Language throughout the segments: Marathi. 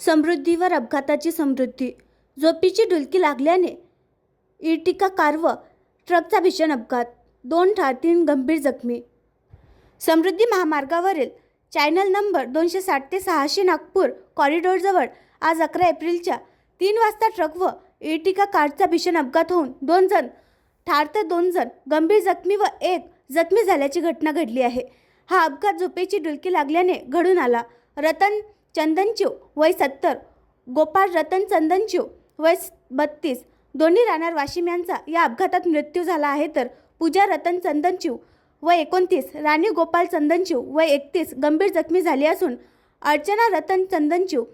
समृद्धीवर अपघाताची समृद्धी. झोपीची डुलकी लागल्याने इर्टिका कार व ट्रकचा भीषण अपघात. दोन ठार तीन गंभीर जखमी. समृद्धी महामार्गावरील चॅनल नंबर दोनशे साठ ते सहाशे नागपूर कॉरिडॉरजवळ आज अकरा एप्रिलच्या तीन वाजता ट्रक व इर्टिका कारचा भीषण अपघात होऊन दोन जण ठार तर दोन जण गंभीर जखमी व एक जखमी झाल्याची घटना घडली आहे. हा अपघात झोपेची डुलकी लागल्याने घडून आला. रतन चंदनचिव वय सत्तर. गोपाळ रतन चंदनचिव वय बत्तीस. दोन्ही राहणार वाशिम यांचा या अपघातात मृत्यू झाला आहे तर पूजा रतन चंदनचिव वय एकोणतीस. राणी गोपाल चंदनचिव वय एकतीस. गंभीर जखमी झाली असून अर्चना रतन चंदनचिव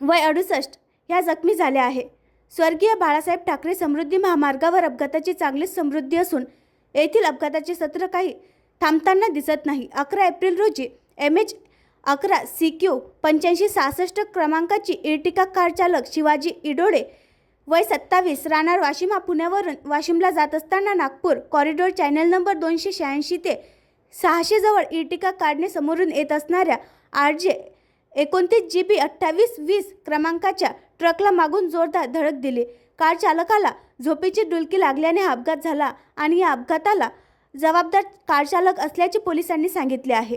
वय अडुसष्ट. ह्या जखमी झाल्या आहे. स्वर्गीय बाळासाहेब ठाकरे समृद्धी महामार्गावर अपघाताची चांगलीच समृद्धी असून येथील अपघाताचे सत्र काही थांबताना दिसत नाही. अकरा एप्रिल रोजी एम एच अकरा सी क्यू पंच्याऐंशी सहासष्ट क्रमांकाची इर्टिका कार चालक शिवाजी इडोळे वय सत्तावीस राहणार वाशिम हा पुण्यावरून वाशिमला जात असताना नागपूर कॉरिडॉर चॅनल नंबर दोनशे शहाऐंशी ते सहाशेजवळ इर्टिका कारने समोरून येत असणाऱ्या आर जे एकोणतीस जी बी अठ्ठावीस वीस क्रमांकाच्या ट्रकला मागून जोरदार धडक दिली. कार चालकाला झोपेची डुलकी लागल्याने हा अपघात झाला आणि या अपघाताला जबाबदार कारचालक असल्याचे पोलिसांनी सांगितले आहे.